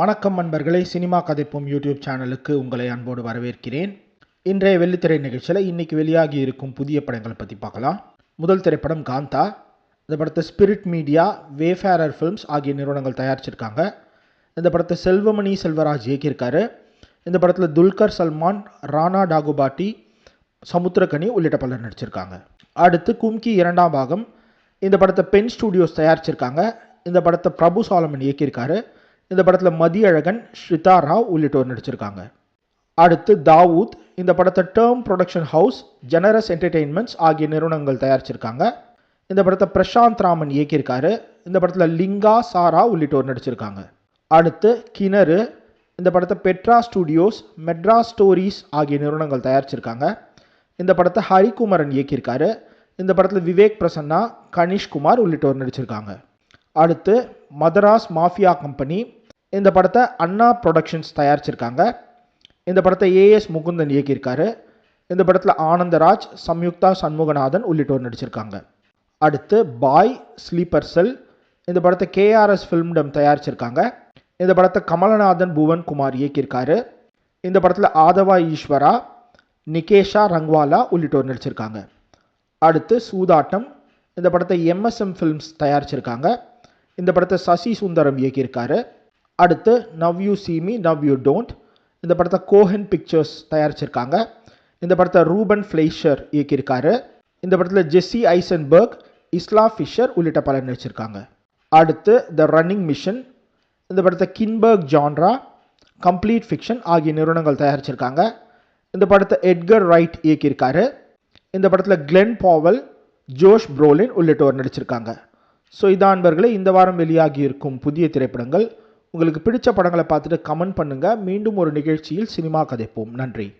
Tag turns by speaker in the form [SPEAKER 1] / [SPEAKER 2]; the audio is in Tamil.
[SPEAKER 1] வணக்கம் நண்பர்களே சினிமா கதைப்போம் யூடியூப் சேனலுக்கு உங்களை அன்போடு வரவேற்கிறேன். இன்றைய வெள்ளித்திரை நிகழ்ச்சியில் இன்றைக்கி வெளியாகி இருக்கும் புதிய படங்களை பற்றி பார்க்கலாம். முதல் திரைப்படம் காந்தா இந்த படத்தை ஸ்பிரிட் மீடியா வேஃபேரர் ஃபிலிம்ஸ் ஆகிய நிறுவனங்கள் தயாரிச்சிருக்காங்க. இந்த படத்தை செல்வமணி செல்வராஜ் இயக்கியிருக்காரு. இந்த படத்தில் துல்கர் சல்மான் ராணா டாகுபாட்டி சமுத்திரகனி உள்ளிட்ட பலர் நடிச்சிருக்காங்க. அடுத்து கும்கி இரண்டாம் பாகம். இந்த படத்தை பென் ஸ்டூடியோஸ் தயாரிச்சிருக்காங்க. இந்த படத்தை பிரபு சாலமன் இயக்கியிருக்காரு. இந்த படத்தில் மதியழகன் ஸ்ரிதா ராவ் உள்ளிட்டோர் நடிச்சிருக்காங்க. அடுத்து தாவூத் இந்த படத்தை term production house generous entertainments ஆகிய நிறுவனங்கள் தயாரிச்சிருக்காங்க. இந்த படத்தை பிரசாந்த் ராமன் இயக்கியிருக்காரு. இந்த படத்தில் லிங்கா சாரா உள்ளிட்டோர் நடிச்சிருக்காங்க. அடுத்து கிணறு இந்த படத்தை பெட்ரா ஸ்டூடியோஸ் மெட்ரா ஸ்டோரிஸ் ஆகிய நிறுவனங்கள் தயாரிச்சிருக்காங்க. இந்த படத்தை ஹரிகுமரன் இயக்கியிருக்காரு. இந்த படத்தில் விவேக் பிரசன்னா கனிஷ்குமார் உள்ளிட்டோர் நடிச்சிருக்காங்க. அடுத்து மதராஸ் மாஃபியா கம்பெனி இந்த படத்தை அண்ணா ப்ரொடக்ஷன்ஸ் தயாரிச்சிருக்காங்க. இந்த படத்தை ஏஎஸ் முகுந்தன் இயக்கியிருக்காரு. இந்த படத்தில் ஆனந்தராஜ் சம்யுக்தா சண்முகநாதன் உள்ளிட்டோர் நடிச்சிருக்காங்க. அடுத்து பாய் ஸ்லீப்பர் செல் இந்த படத்தை கேஆர்எஸ் ஃபில்ம்டம் தயாரிச்சிருக்காங்க. இந்த படத்தை கமலநாதன் புவன் குமார் இயக்கியிருக்காரு. இந்த படத்தில் ஆதவா ஈஸ்வரா நிகேஷா ரங்வாலா உள்ளிட்டோர் நடிச்சிருக்காங்க. அடுத்து சூதாட்டம். இந்த படத்தை எம்எஸ்எம் ஃபில்ம்ஸ் தயாரிச்சிருக்காங்க. இந்த படத்தை சசி சுந்தரம் இயக்கியிருக்காரு. அடுத்து now you see me now you don't இந்த படத்தை கோஹன் பிக்சர்ஸ் தயாரிச்சிருக்காங்க. இந்த படத்தை ரூபன் ஃப்ளேஷர் இயக்கியிருக்காரு. இந்த படத்தில் ஜெஸ்ஸி ஐசன்பர்க் இஸ்லா ஃபிஷர் உள்ளிட்ட பலர் நடிச்சிருக்காங்க. அடுத்து த ரன்னிங் மிஷன் இந்த படத்தை கின்பர்க் ஜான்ரா கம்ப்ளீட் ஃபிக்ஷன் ஆகிய நிறுவனங்கள் தயாரிச்சிருக்காங்க. இந்த படத்தை எட்கர் ரைட் இயக்கியிருக்காரு. இந்த படத்தில் கிளென் பாவல் ஜோஷ் ப்ரோலின் உள்ளிட்டோர் நடிச்சிருக்காங்க. ஸோ இதான் அன்பர்களே இந்த வாரம் வெளியாகி இருக்கும் புதிய திரைப்படங்கள். உங்களுக்கு பிடித்த படங்களை பார்த்துட்டு கமெண்ட் பண்ணுங்கள் மீண்டும் ஒரு நிகழ்ச்சியில் சினிமா கதைப்போம். நன்றி.